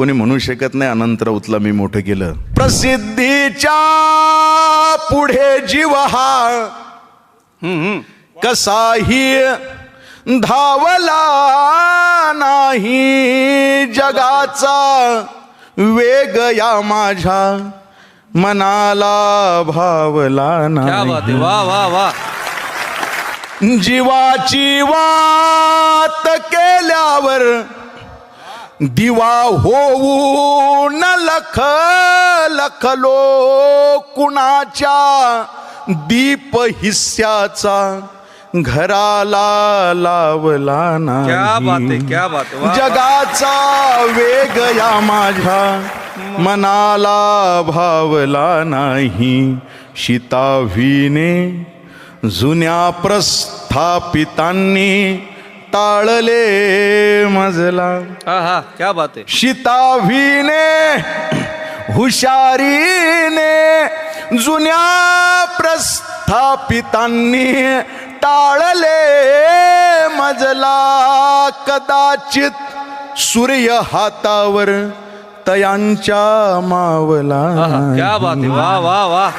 कोणी म्हणू शकत नाही अनंत राऊतला मी मोठं केलं. प्रसिद्धीच्या पुढे जीव हा. कसाही धावला नाही जगाचा वेग या माझ्या मनाला भावला नाही. वा वा वा. जीवाची वात केल्यावर दिवा होऊ न लख लखलो कुणाच्या दीप हिस्साचा घराला लावला क्या बात आहे नाही क्या बात आहे. वा. जगाचा वेग या माझ्या मनाला भावला नाही. शितावीने जुन्या प्रस्थापितांनी टाळले मजला. हा हा क्या बात आहे. शितावीने हुशारीने जुन्या प्रस्थापितांनी टाळले मजला. कदाचित सूर्य हातावर तयांच्या मावला. क्या बात वा वा वा.